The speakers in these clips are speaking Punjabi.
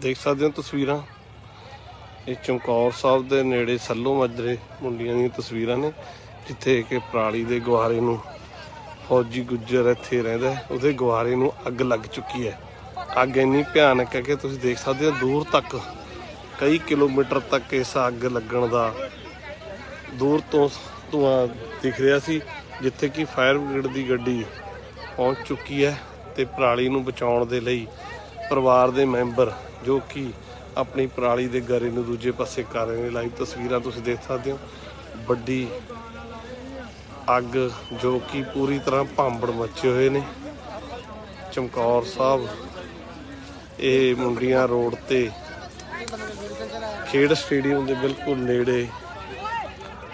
ਦੇਖ ਸਕਦੇ ਹੋ ਤਸਵੀਰਾਂ। ਇਹ ਚਮਕੌਰ ਸਾਹਿਬ ਦੇ ਨੇੜੇ ਸੱਲੋ ਮਜਰੇ ਮੁੰਡੀਆਂ ਦੀਆਂ ਤਸਵੀਰਾਂ ਨੇ, ਜਿੱਥੇ ਕਿ ਪਰਾਲੀ ਦੇ ਗੁਹਾਰੇ ਨੂੰ ਫੌਜੀ ਗੁੱਜਰ ਇੱਥੇ ਰਹਿੰਦਾ ਉਹਦੇ ਗੁਹਾਰੇ ਨੂੰ ਅੱਗ ਲੱਗ ਚੁੱਕੀ ਹੈ। ਅੱਗ ਇੰਨੀ ਭਿਆਨਕ ਹੈ ਕਿ ਤੁਸੀਂ ਦੇਖ ਸਕਦੇ ਹੋ ਦੂਰ ਤੱਕ, ਕਈ ਕਿਲੋਮੀਟਰ ਤੱਕ ਇਸ ਅੱਗ ਲੱਗਣ ਦਾ ਦੂਰ ਤੋਂ ਧੂਆਂ ਦਿਖ ਰਿਹਾ ਸੀ, ਜਿੱਥੇ ਕਿ ਫਾਇਰ ਬ੍ਰਿਗੇਡ ਦੀ ਗੱਡੀ ਪਹੁੰਚ ਚੁੱਕੀ ਹੈ ਤੇ ਪਰਾਲੀ ਨੂੰ ਬਚਾਉਣ ਦੇ ਲਈ ਪਰਿਵਾਰ ਦੇ ਮੈਂਬਰ ਜੋ ਕਿ ਆਪਣੀ ਪਰਾਲੀ ਦੇ ਗਰੇ ਨੂੰ ਦੂਜੇ ਪਾਸੇ ਕਰ ਰਹੇ ਨੇ। ਲਾਈਵ ਤਸਵੀਰਾਂ ਤੁਸੀਂ ਦੇਖ ਸਕਦੇ ਹੋ। ਵੱਡੀ ਅੱਗ ਜੋ ਕਿ ਪੂਰੀ ਤਰ੍ਹਾਂ ਭਾਂਬੜ ਮੱਚੇ ਹੋਏ ਨੇ। ਚਮਕੌਰ ਸਾਹਿਬ, ਇਹ ਮੁੰਡੀਆਂ ਰੋਡ ਤੇ ਖੇਡ ਸਟੇਡੀਅਮ ਦੇ ਬਿਲਕੁਲ ਨੇੜੇ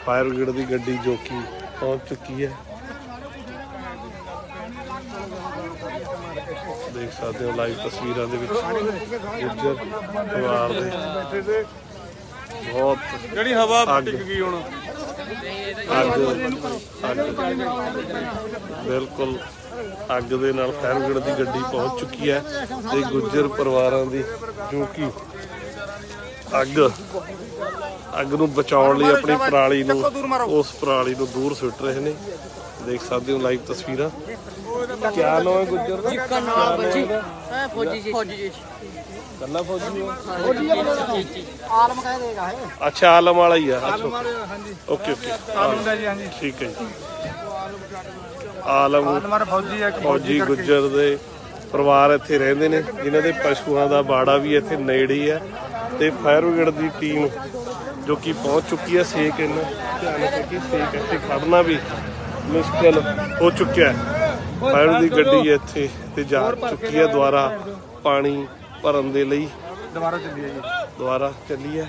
ਫਾਇਰ ਬ੍ਰਿਗੇਡ ਦੀ ਗੱਡੀ ਜੋ ਕਿ ਪਹੁੰਚ ਚੁੱਕੀ ਹੈ। ਦੇਖ ਸਕਦੇ ਹੋ ਲਾਈਵ ਤਸਵੀਰਾਂ ਦੇ ਵਿੱਚ ਗੁੱਜਰ ਪਰਿਵਾਰ ਦੇ। ਬਹੁਤ ਜਿਹੜੀ ਹਵਾ। ਟਿਕ ਗਈ ਹੁਣ। ਅੱਗ ਬਿਲਕੁਲ ਅੱਗ ਦੇ ਨਾਲ ਬ੍ਰਿਗੇਡ ਦੀ ਗੱਡੀ ਪਹੁੰਚ ਚੁੱਕੀ ਹੈ ਤੇ ਗੁੱਜਰ ਪਰਿਵਾਰਾਂ ਦੀ ਜੋ ਕਿ ਅੱਗ ਅੱਗ ਨੂੰ ਬਚਾਉਣ ਲਈ ਆਪਣੀ ਪਰਾਲੀ ਨੂੰ ਉਸ ਪਰਾਲੀ ਨੂੰ ਦੂਰ ਸੁੱਟ ਰਹੇ ਨੇ। ਦੇਖ ਸਕਦੇ ਹੋ ਲਾਈਵ ਤਸਵੀਰਾਂ। ਕਿਆ ਨਾਮ ਹੈ ਗੁੱਜਰ ਦਾ का नाम जी फौजी जी फौजी जी ਕੱਲਾ ਫੌਜੀ ਹੋ आलम कह देगा है ਅੱਛਾ ਆਲਮ ਵਾਲਾ ਹੀ ਆ ਅੱਛਾ ਹਾਂਜੀ ਓਕੇ ਓਕੇ ਆਲਮ ਜੀ ਹਾਂਜੀ ਠੀਕ ਹੈ ਜੀ ਆਲਮ ਹਮਾਰਾ ਫੌਜੀ ਹੈ ਇੱਕ ਫੌਜੀ ਗੁੱਜਰ ਦੇ ਪਰਿਵਾਰ ਇੱਥੇ ਰਹਿੰਦੇ ਨੇ ਜਿਨ੍ਹਾਂ ਦੇ ਪਸ਼ੂਆਂ ਦਾ ਬਾੜਾ ਵੀ ਇੱਥੇ ਨੇੜੇ ਹੀ ਹੈ ਤੇ ਫਾਇਰ ਬ੍ਰਿਗੇਡ ਦੀ ਟੀਮ ਜੋ ਕਿ ਪਹੁੰਚ ਚੁੱਕੀ ਹੈ ਸੇਕ ਇੰਨਾ ਭਿਆਨਕ ਹੈ ਕਿ ਸੇਕ ਇੱਥੇ ਖੜਨਾ ਵੀ ਮੁਸ਼ਕਲ ਹੋ ਚੁੱਕਿਆ ਹੈ ਫਾਇਰ ਦੀ ਗੱਡੀ ਇੱਥੇ ਤੇ ਜਾ ਚੁੱਕੀ ਹੈ ਦੁਆਰਾ ਪਾਣੀ ਭਰਨ ਦੇ ਲਈ। ਦੁਬਾਰਾ ਚੱਲੀ ਹੈ ਜੀ। ਦੁਬਾਰਾ ਚੱਲੀ ਹੈ।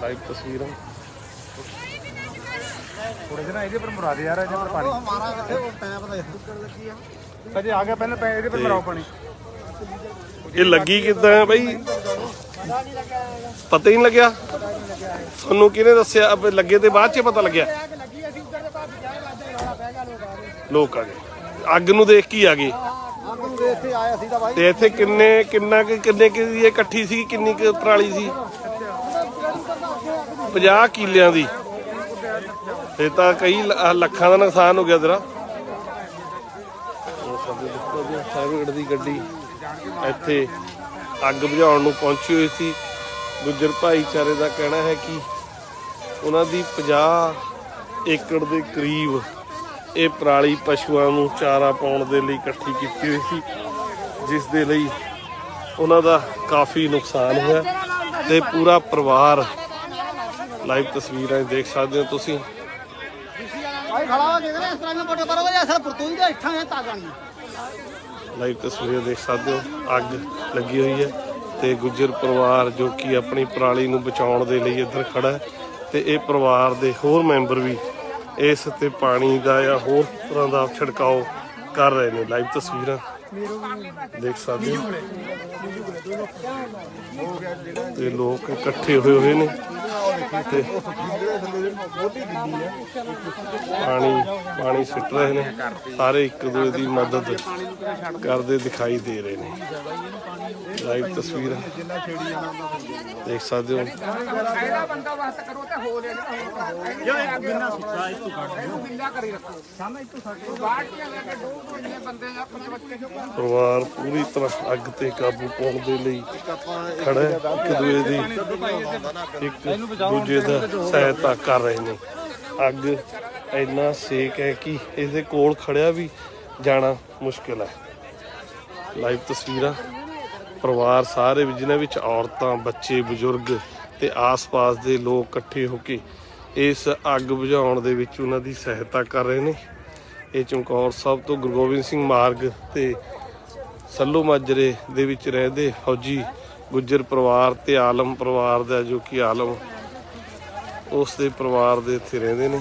ਲਾਈਵ ਤਸਵੀਰਾਂ। ਥੋੜੇ ਜਨਾ ਇਹਦੇ ਪਰ ਮੁਰਾ ਦੇ ਯਾਰ ਇਹਦੇ ਪਰ ਪਾਣੀ। ਹਮਾਰਾ ਕਿੱਥੇ ਉਹ ਪੈਪ ਦਾ। ਟੁੱਟਣ ਲੱਗੀ ਆ ਕਦੇ ਆ ਗਿਆ ਪਹਿਲਾਂ ਪੈ ਇਹਦੇ ਪਰ ਮਰਾਓ ਪਾਣੀ। ਇਹ ਲੱਗੀ ਕਿਦਾਂ ਹੈ ਬਾਈ? ਪਤਾ ਹੀ ਨਹੀਂ ਲੱਗਿਆ। ਤੁਹਾਨੂੰ ਕਿਹਨੇ ਦੱਸਿਆ? ਲੱਗੇ ਤੇ ਬਾਅਦ ਚ ਪਤਾ ਲੱਗਿਆ। ਲੋਕ ਆ ਗਏ। ਅੱਗ ਨੂੰ ਦੇਖ ਕੇ ਆ ਗਏ। ਤੇ ਇੱਥੇ ਕਿੰਨੇ ਕਿੰਨਾ ਕੁ- ਕਿੰਨੇ ਕਿ ਇਹ ਇਕੱਠੀ ਸੀ ਕਿੰਨੀ ਕੁ ਪਰਾਲੀ ਸੀ? 50 ਕਿਲਿਆਂ ਦੀ। ਇਹ ਤਾਂ ਕਈ ਲੱਖਾਂ ਦਾ ਨੁਕਸਾਨ ਹੋ ਗਿਆ ਤੇਰਾ। ਉਹ ਸਾਡੇ ਦੇਖੋ ਜੀ, ਫਾਇਰਬ੍ਰਿਗੇਡ ਦੀ ਗੱਡੀ। ਇੱਥੇ ਅੱਗ ਬੁਝਾਉਣ ਨੂੰ ਪਹੁੰਚੀ ਹੋਈ ਸੀ। ਗੁੱਜਰ ਭਾਈਚਾਰੇ ਦਾ ਕਹਿਣਾ ਹੈ ਕਿ ਉਹਨਾਂ ਦੀ 50 ਏਕੜ ਦੇ ਕਰੀਬ ਇਹ ਪਰਾਲੀ ਪਸ਼ੂਆਂ ਨੂੰ ਚਾਰਾ ਪਾਉਣ ਦੇ ਲਈ ਇਕੱਠੀ ਕੀਤੀ ਹੋਈ ਸੀ ਜਿਸ ਦੇ ਲਈ ਉਹਨਾਂ ਦਾ ਕਾਫੀ ਨੁਕਸਾਨ ਹੋਇਆ ਤੇ ਪੂਰਾ ਪਰਿਵਾਰ ਲਾਈਵ ਤਸਵੀਰਾਂ ਦੇਖ ਸਕਦੇ ਹੋ ਤੁਸੀਂ। ਲਾਈਵ ਤਸਵੀਰਾਂ ਦੇਖ ਸਕਦੇ ਹੋ ਅੱਗ ਲੱਗੀ ਹੋਈ ਹੈ ਤੇ ਗੁੱਜਰ ਪਰਿਵਾਰ ਜੋ ਕਿ ਆਪਣੀ ਪਰਾਲੀ ਨੂੰ ਬਚਾਉਣ ਦੇ ਲਈ ਇੱਧਰ ਖੜਾ ਹੈ ਤੇ ਇਹ ਪਰਿਵਾਰ ਦੇ ਹੋਰ ਮੈਂਬਰ ਵੀ ਇਸ ਤੇ ਪਾਣੀ ਦਾ ਜਾਂ ਹੋਰ ਤਰ੍ਹਾਂ ਦਾ ਛਿੜਕਾਓ ਕਰ ਰਹੇ ਨੇ ਲਾਈਵ ਤਸਵੀਰਾਂ। ਦੇਖ ਸਕਦੇ ਹੋ। ਤੇ ਲੋਕ ਇਕੱਠੇ ਹੋਏ ਹੋਏ ਨੇ। ਤੇ ਪਾਣੀ ਪਾਣੀ ਸਿੱਟ ਰਹੇ ਨੇ। ਸਾਰੇ ਇੱਕ ਦੂਜੇ ਦੀ ਮਦਦ ਕਰਦੇ ਦਿਖਾਈ ਦੇ ਰਹੇ ਨੇ। ਲਾਈਵ ਤਸਵੀਰਾਂ ਦੇਖ ਸਕਦੇ ਹੋ। ਪਰਿਵਾਰ ਪੂਰੀ ਤਰ੍ਹਾਂ ਅੱਗ ਤੇ ਕਾਬੂ ਪਾਉਣ ਦੇ ਲਈ ਖੜਾ ਹੈ। ਇੱਕ ਦੂਜੇ ਦੀ ਇੱਕ ਦੂਜੇ ਦਾ ਸਹਾਇਤਾ ਕਰ ਰਹੇ ਨੇ। ਅੱਗ ਇੰਨਾ ਸੇਕ ਹੈ ਕਿ ਇਹਦੇ ਕੋਲ ਖੜਿਆ ਵੀ ਜਾਣਾ ਮੁਸ਼ਕਿਲ ਹੈ। ਲਾਈਵ ਤਸਵੀਰਾਂ ਪਰਿਵਾਰ ਸਾਰੇ ਵੀ ਜਿਨ੍ਹਾਂ ਵਿੱਚ ਔਰਤਾਂ, ਬੱਚੇ, ਬਜ਼ੁਰਗ ਤੇ ਆਸ-ਪਾਸ ਦੇ ਲੋਕ ਇਕੱਠੇ ਹੋ ਕੇ ਇਸ ਅੱਗ ਬੁਝਾਉਣ ਦੇ ਵਿੱਚ ਉਹਨਾਂ ਦੀ ਸਹਾਇਤਾ ਕਰ ਰਹੇ ਨੇ। ਇਹ ਚਮਕੌਰ ਸਾਹਿਬ ਤੋਂ ਗੁਰੂ ਗੋਬਿੰਦ ਸਿੰਘ ਮਾਰਗ ਤੇ ਸੱਲੂ ਮਾਜਰੇ ਦੇ ਵਿੱਚ ਰਹਿੰਦੇ ਫੌਜੀ ਗੁੱਜਰ ਪਰਿਵਾਰ ਤੇ ਆਲਮ ਪਰਿਵਾਰ ਦਾ ਜੋ ਕਿ ਆਲਮ ਉਸ ਦੇ ਪਰਿਵਾਰ ਦੇ ਇੱਥੇ ਰਹਿੰਦੇ ਨੇ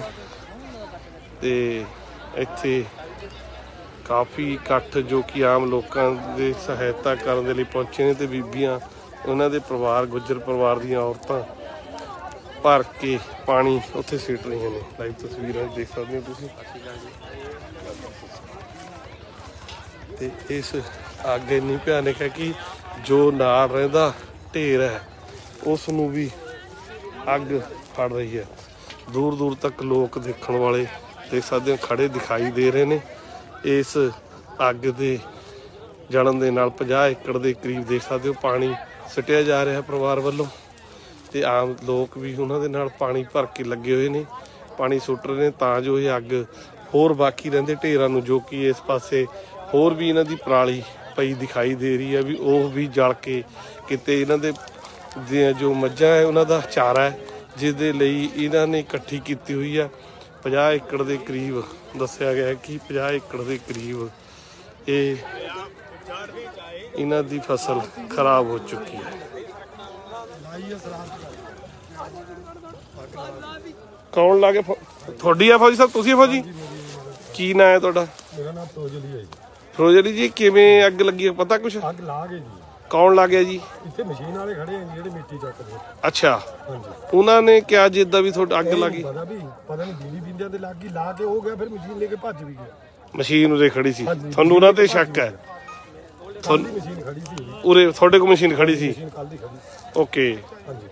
ਤੇ ਇੱਥੇ ਕਾਫੀ ਇਕੱਠ ਜੋ ਕਿ ਆਮ ਲੋਕਾਂ ਦੇ ਸਹਾਇਤਾ ਕਰਨ ਦੇ ਲਈ ਪਹੁੰਚੇ ਨੇ ਤੇ ਬੀਬੀਆਂ, ਉਹਨਾਂ ਦੇ ਪਰਿਵਾਰ, ਗੁੱਜਰ ਪਰਿਵਾਰ ਦੀਆਂ ਔਰਤਾਂ ਭਰ ਕੇ ਪਾਣੀ ਉੱਥੇ ਸਿੱਟ ਰਹੀਆਂ ਨੇ। ਲਾਈਵ ਤਸਵੀਰਾਂ ਦੇਖ ਸਕਦੇ ਹੋ ਤੁਸੀਂ। ਤੇ ਇਸ ਅੱਗ ਇੰਨੀ ਭਿਆਨਕ ਹੈ ਕਿ ਜੋ ਨਾਲ ਰਹਿੰਦਾ, ਢੇਰ ਹੈ ਉਸ ਨੂੰ ਵੀ ਅੱਗ ਫੜ ਰਹੀ ਹੈ। ਦੂਰ ਦੂਰ ਤੱਕ ਲੋਕ ਦੇਖਣ ਵਾਲੇ ਦੇਖ ਸਕਦੇ ਹੋ ਖੜੇ ਦਿਖਾਈ ਦੇ ਰਹੇ ਨੇ। ਇਸ ਅੱਗ ਦੇ ਜਲਣ ਦੇ ਨਾਲ 50 ਏਕੜ ਦੇ ਕਰੀਬ ਦੇਖ ਸਕਦੇ ਹੋ ਪਾਣੀ ਸਿੱਟਿਆ ਜਾ ਰਿਹਾ ਪਰਿਵਾਰ ਵੱਲੋਂ ਤੇ ਆਮ ਲੋਕ ਵੀ ਉਹਨਾਂ ਦੇ ਨਾਲ ਪਾਣੀ ਭਰ ਕੇ ਲੱਗੇ ਹੋਏ ਨੇ, ਪਾਣੀ ਸੁੱਟ ਰਹੇ ਨੇ ਤਾਂ ਜੋ ਇਹ ਅੱਗ ਹੋਰ ਬਾਕੀ ਰਹਿੰਦੇ ਢੇਰਾਂ ਨੂੰ, ਜੋ ਕਿ ਇਸ ਪਾਸੇ ਹੋਰ ਵੀ ਇਹਨਾਂ ਦੀ ਪਰਾਲੀ ਪਈ ਦਿਖਾਈ ਦੇ ਰਹੀ ਹੈ ਵੀ ਉਹ ਵੀ ਜਲ ਕੇ ਕਿਤੇ ਇਹਨਾਂ ਦੇ ਜੋ ਮੱਝਾਂ ਹੈ, ਉਹਨਾਂ ਦਾ ਚਾਰਾ ਹੈ ਜਿਸ ਦੇ ਲਈ ਇਹਨਾਂ ਨੇ ਇਕੱਠੀ ਕੀਤੀ ਹੋਈ ਆ 50 ਏਕੜ ਦੇ ਕਰੀਬ ਦੱਸਿਆ ਗਿਆ ਕਿ 50 ਏਕੜ ਦੇ ਕਰੀਬ ਇਹ ਇਹਨਾਂ ਦੀ ਫਸਲ ਖਰਾਬ ਹੋ ਚੁੱਕੀ ਹੈ। ਕੌਣ ਲਾਗੇ ਤੁਹਾਡੀ ਆ ਫੌਜੀ ਸਾਹਿਬ ਤੁਸੀਂ ਫੌਜੀ? ਕੀ ਨਾਂ ਹੈ ਤੁਹਾਡਾ? ਮੇਰਾ ਨਾਮ ਤੋਜਲੀ ਹੈ ਜੀ। ਫਰੋਜਲੀ ਜੀ ਕਿਵੇਂ ਅੱਗ ਲੱਗੀ ਪਤਾ ਕੁਛ? ਅੱਗ ਲਾ ਗਏ ਜੀ। ਕੌਣ ਲਾ ਗਿਆ ਜੀ? ਇੱਥੇ ਮਸ਼ੀਨ ਵਾਲੇ ਖੜੇ ਆ ਜੀ ਜਿਹੜੇ ਮਿੱਟੀ ਚੱਕਦੇ ਆ। ਅੱਛਾ। ਹਾਂਜੀ। ਉਹਨਾਂ ਨੇ ਕਿਹਾ ਜਿੱਦਾਂ ਵੀ ਤੁਹਾਡਾ ਅੱਗ ਲੱਗੀ ਪਤਾ ਵੀ ਪਤਾ ਨਹੀਂ ਬਿਜਲੀ ਬਿੰਦਿਆਂ ਤੇ ਲੱਗ ਗਈ ਲਾ ਕੇ ਹੋ ਗਿਆ ਫਿਰ ਮਸ਼ੀਨ ਲੈ ਕੇ ਭੱਜ ਵੀ ਗਿਆ। ਮਸ਼ੀਨ ਉਰੇ ਖੜੀ ਸੀ। ਹਾਂਜੀ। ਤੁਹਾਨੂੰ ਉਹਨਾਂ ਤੇ ਸ਼ੱਕ ਹੈ? ਕੱਲ ਦੀ ਮਸ਼ੀਨ ਖੜੀ ਸੀ। ਜੀ ਉਰੇ ਤੁਹਾਡੇ ਕੋਲ ਮਸ਼ੀਨ ਖੜੀ ਸੀ? ਮਸ਼ੀਨ ਕੱਲ ਦੀ ਖੜੀ ਓਕੇ। ਹਾਂਜੀ।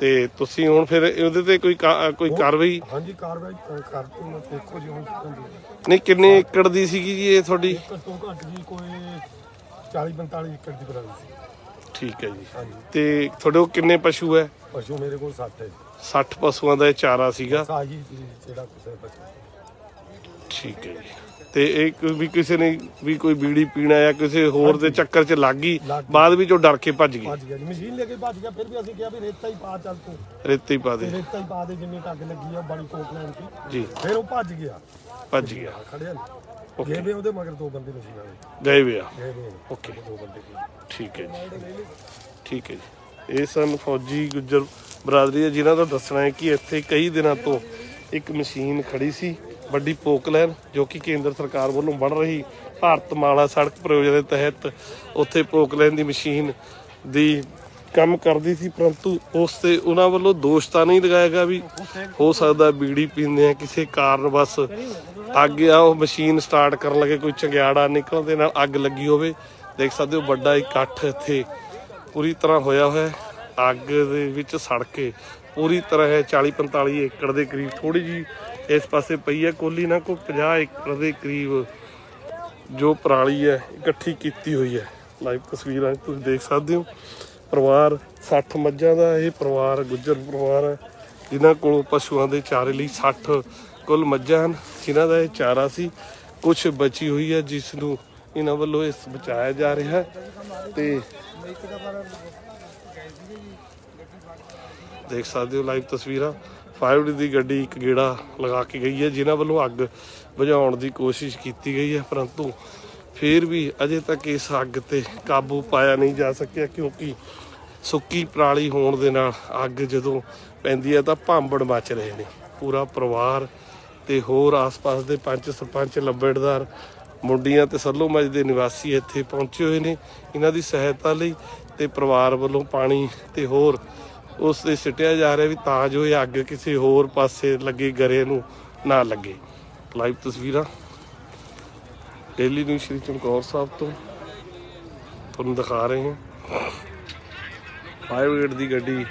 ਤੇ ਤੁਸੀਂ ਹੁਣ ਫਿਰ ਉਹਦੇ ਤੇ ਕੋਈ ਕਾ- ਕੋਈ ਕਾਰਵਾਈ? ਹਾਂਜੀ ਕਾਰਵਾਈ ਅ, ਕਰ ਤੂੰ ਦੇਖੋ ਜੀ ਹੁਣ। ਨਹੀਂ ਕਿੰਨੇ ਏਕੜ ਦੀ ਸੀਗੀ ਜੀ ਇਹ ਤੁਹਾਡੀ? ਘੱਟੋ ਘੱਟ ਜੀ ਕੋਈ 40 45 ਏਕੜ ਦੀ ਬਰਾਬਰ ਸੀ। ਠੀਕ ਹੈ ਜੀ। ਹਾਂਜੀ। ਤੇ ਤੁਹਾਡੇ ਕੋਲ ਕਿੰਨੇ ਪਸ਼ੂ ਹੈ? ਪਸ਼ੂ ਮੇਰੇ ਕੋਲ 60 ਹੈ। ਜੀ 60 ਪਸ਼ੂਆਂ ਦਾ ਇਹ ਚਾਰਾ ਸੀਗਾ? ਸਾਹੀ ਜੀ ਜਿਹੜਾ ਕੁਛ ਹੈ ਬਚਿਆ ਠੀਕ ਹੈ ਜੀ। ਤੇ ਇਹ ਕੋਈ ਵੀ ਕਿਸੇ ਨੇ ਵੀ ਕੋਈ ਬੀੜੀ ਪੀਣਾ ਜਾਂ ਕਿਸੇ ਹੋਰ ਦੇ ਚੱਕਰ 'ਚ ਲੱਗ ਗਈ ਲੱਗ ਗਈ। ਬਾਅਦ ਵਿੱਚ ਉਹ ਡਰ ਕੇ ਭੱਜ ਗਈ? ਭੱਜ ਗਿਆ ਜੀ। ਮਸ਼ੀਨ ਲੈ ਕੇ ਭੱਜ ਗਿਆ ਫਿਰ ਵੀ ਅਸੀਂ ਕਿਹਾ ਵੀ ਰੇਤਾ ਹੀ ਪਾ ਚੱਲ ਤੂੰ। ਰੇਤੇ ਹੀ ਪਾ ਤੇ ਦੇ। ਰੇਤਾ ਹੀ ਪਾ ਦੇ ਜਿੰਨੀ ਟੱਗ ਲੱਗੀ ਆ ਬੜੀ ਕੋਟ ਲੈਣ ਦੀ। ਜੀ। ਫਿਰ ਉਹ ਭੱਜ ਗਿਆ। ਭੱਜ ਗਿਆ। ਖੜਿਆ Okay. ਗਏ ਵੇ ਉਹਦੇ ਮਗਰ ਦੋ ਬੰਦੇ ਮਸ਼ੀਨ ਵਾਲੇ ਗਏ ਵੇ ਆ। ਗਏ ਵੇ ਓਕੇ ਦੋ ਬੰਦੇ ਠੀਕ ਹੈ ਜੀ। ਠੀਕ ਹੈ ਜੀ। ਇਹ ਸਨ ਫੌਜੀ ਗੁੱਜਰ ਬਰਾਦਰੀ ਹੈ ਜਿਨ੍ਹਾਂ ਦਾ ਦੱਸਣਾ ਹੈ ਕਿ ਇੱਥੇ ਕਈ ਦਿਨਾਂ ਤੋਂ ਇੱਕ ਮਸ਼ੀਨ ਖੜੀ ਸੀ ਵੱਡੀ ਪੋਕਲੈਨ ਜੋ ਕਿ ਕੇਂਦਰ ਸਰਕਾਰ ਵੱਲੋਂ ਬਣ ਰਹੀ ਭਾਰਤ ਮਾਲਾ ਸੜਕ ਪ੍ਰਯੋਜਨਾ ਦੇ ਤਹਿਤ ਉੱਥੇ ਪੋਕਲੈਨ ਦੀ ਮਸ਼ੀਨ ਦੀ ਕੰਮ ਕਰਦੀ ਸੀ, ਪਰੰਤੂ ਉਸ ਤੇ ਉਹਨਾਂ ਵੱਲੋਂ ਦੋਸ਼ ਤਾਂ ਨਹੀਂ ਲਗਾਇਆ ਗਿਆ ਵੀ ਹੋ ਸਕਦਾ ਬੀੜੀ ਪੀਂਦੇ ਆ, ਕਿਸੇ ਕਾਰਨ ਬਸ ਅੱਗ ਆ, ਉਹ ਮਸ਼ੀਨ ਸਟਾਰਟ ਕਰਨ ਲੱਗੇ, ਕੋਈ ਚੰਗਿਆੜਾ ਨਿਕਲਣ ਦੇ ਨਾਲ ਅੱਗ ਲੱਗੀ ਹੋਵੇ। ਦੇਖ ਸਕਦੇ ਹੋ, ਵੱਡਾ ਇਕੱਠ ਇੱਥੇ ਪੂਰੀ ਤਰ੍ਹਾਂ ਹੋਇਆ ਹੋਇਆ ਅੱਗ ਦੇ ਵਿੱਚ ਸੜ ਕੇ ਪੂਰੀ ਤਰ੍ਹਾਂ ਹੈ 40 45 ਏਕੜ ਦੇ ਕਰੀਬ ਥੋੜੀ ਜੀ ਇਸ ਪਾਸੇ ਪਈ ਹੈ, ਕੋਲੀ ਨਾ ਕੋਈ 50 ਏਕੜ ਦੇ ਕਰੀਬ ਜੋ ਪਰਾਲੀ ਹੈ, ਇਕੱਠੀ ਕੀਤੀ ਹੋਈ ਹੈ। ਲਾਈਵ ਤਸਵੀਰਾਂ ਤੁਸੀਂ ਦੇਖ ਸਕਦੇ ਹੋ। ਪਰਿਵਾਰ 60 ਮੱਝਾਂ ਦਾ ਇਹ ਪਰਿਵਾਰ, ਗੁੱਜਰ ਪਰਿਵਾਰ ਹੈ। ਜਿਨ੍ਹਾਂ ਕੋਲ ਪਸ਼ੂਆਂ ਦੇ ਚਾਰੇ ਲਈ 60 ਕੁੱਲ ਮੱਝਾਂ ਹਨ, ਜਿਨ੍ਹਾਂ ਦਾ ਇਹ ਚਾਰਾ ਸੀ। ਕੁਝ ਬਚੀ ਹੋਈ ਹੈ, ਜਿਸ ਨੂੰ ਇਹਨਾਂ ਵੱਲੋਂ ਇਸ ਬਚਾਇਆ ਜਾ ਰਿਹਾ ਤੇ ਦੇਖ ਸਕਦੇ ਹੋ ਲਾਈਵ ਤਸਵੀਰਾਂ। 5D ਦੀ ਗੱਡੀ ਇੱਕ ਗੇੜਾ ਲਗਾ ਕੇ ਗਈ ਹੈ, ਜਿਨ੍ਹਾਂ ਵੱਲੋਂ ਅੱਗ ਬੁਝਾਉਣ ਦੀ ਕੋਸ਼ਿਸ਼ ਕੀਤੀ ਗਈ ਹੈ, ਪਰੰਤੂ ਫਿਰ ਵੀ ਅਜੇ ਤੱਕ ਇਸ ਅੱਗ ਤੇ ਕਾਬੂ ਪਾਇਆ ਨਹੀਂ ਜਾ ਸਕਿਆ ਕਿਉਂਕਿ ਸੁੱਕੀ ਪਰਾਲੀ ਹੋਣ ਦੇ ਨਾਲ ਅੱਗ ਜਦੋਂ ਪੈਂਦੀ ਹੈ ਤਾਂ ਭਾਂਬੜ ਮਚ ਰਹੇ ਨੇ। ਪੂਰਾ ਪਰਿਵਾਰ ਤੇ ਹੋਰ ਆਸ-ਪਾਸ ਦੇ ਪੰਚ ਸਰਪੰਚ, ਲੰਬੜਦਾਰ, ਮੁੰਡੀਆਂ ਤੇ ਸੱਲੋ ਮੱਝ ਦੇ ਨਿਵਾਸੀ ਇੱਥੇ ਪਹੁੰਚੇ ਹੋਏ ਨੇ। ਇਹਨਾਂ ਦੀ ਸਹਾਇਤਾ ਲਈ ਤੇ ਪਰਿਵਾਰ ਵੱਲੋਂ ਪਾਣੀ ਤੇ ਹੋਰ ਉਸ 'ਤੇ ਸਿੱਟਿਆ ਜਾ ਰਿਹਾ ਵੀ ਤਾਂ ਜੋ ਇਹ ਅੱਗ ਕਿਸੇ ਹੋਰ ਪਾਸੇ ਲੱਗੇ ਗਰੇ ਨੂੰ ਨਾ ਲੱਗੇ। ਲਾਈਵ ਤਸਵੀਰਾਂ ਡੇਲੀ ਨਿਊਜ਼ ਸ਼੍ਰੀ ਚਮਕੌਰ ਸਾਹਿਬ ਤੋਂ। ਤੁਹਾਨੂੰ ਦਿਖਾ ਰਹੇ ਹਾਂ। ਫਾਇਰ ਬ੍ਰਿਗੇਡ ਦੀ ਗੱਡੀ।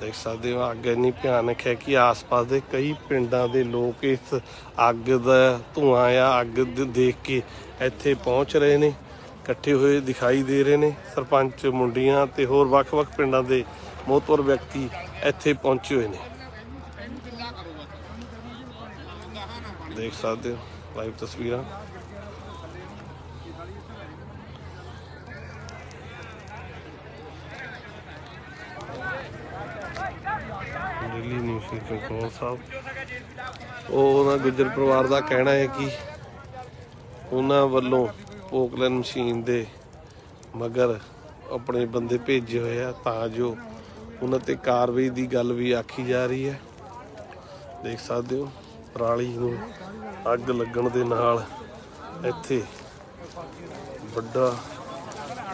ਦੇਖ ਸਕਦੇ ਹੋ, ਅੱਗ ਇੰਨੀ ਭਿਆਨਕ ਹੈ ਕਿ ਆਸ-ਪਾਸ ਦੇ ਕਈ ਪਿੰਡਾਂ ਦੇ ਲੋਕ ਇਸ ਅੱਗ ਦਾ ਧੂਆਂ ਆ ਅੱਗ ਦੇਖ ਕੇ ਇੱਥੇ ਪਹੁੰਚ ਰਹੇ ਨੇ, ਇਕੱਠੇ ਹੋਏ ਦਿਖਾਈ ਦੇ ਰਹੇ ਨੇ। ਸਰਪੰਚ ਮੁੰਡੀਆਂ ਤੇ ਹੋਰ ਵੱਖ-ਵੱਖ ਪਿੰਡਾਂ ਦੇ ਮੋਹਤਵਰ ਵਿਅਕਤੀ ਇੱਥੇ ਪਹੁੰਚੇ ਹੋਏ ਨੇ। ਦੇਖ ਸਕਦੇ ਹੋ ਲਾਈਵ ਤਸਵੀਰਾਂ। ਦਿੱਲੀ ਨਿਊਜ਼ ਚਮਕੌਰ ਸਾਹਿਬ। ਉਹ ਉਹਨਾਂ ਗੁੱਜਰ ਪਰਿਵਾਰ ਦਾ ਕਹਿਣਾ ਹੈ ਕਿ ਉਹਨਾਂ ਵੱਲੋਂ ਪੋਕਲਨ ਮਸ਼ੀਨ ਦੇ ਮਗਰ ਆਪਣੇ ਬੰਦੇ ਭੇਜੇ ਹੋਏ ਆ ਤਾਂ ਜੋ ਉਹਨਾਂ ਤੇ ਕਾਰਵਾਈ ਦੀ ਗੱਲ ਵੀ ਆਖੀ ਜਾ ਰਹੀ ਹੈ। ਦੇਖ ਸਕਦੇ ਹੋ, ਪਰਾਲੀ ਨੂੰ ਅੱਗ ਲੱਗਣ ਦੇ ਨਾਲ ਇੱਥੇ ਵੱਡਾ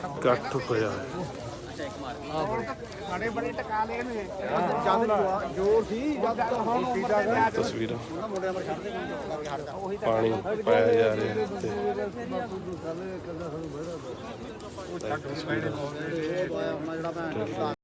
ਇਕੱਠ ਹੋਇਆ ਹੈ। ਸਾਡੇ ਬੜੇ ਟਕਾ ਲਏ ਨੇ ਜਦ ਜੋਰ ਸੀ ਜਦ ਹੁਣ ਤਸਵੀਰਾਂ। ਮੁੰਡਿਆਂ ਪਰ ਪਾਣੀ ਪਾਇਆ ਜਾ ਰਿਹਾ ਤੇ ਉਹ ਜਿਹੜਾ ਮੈਂ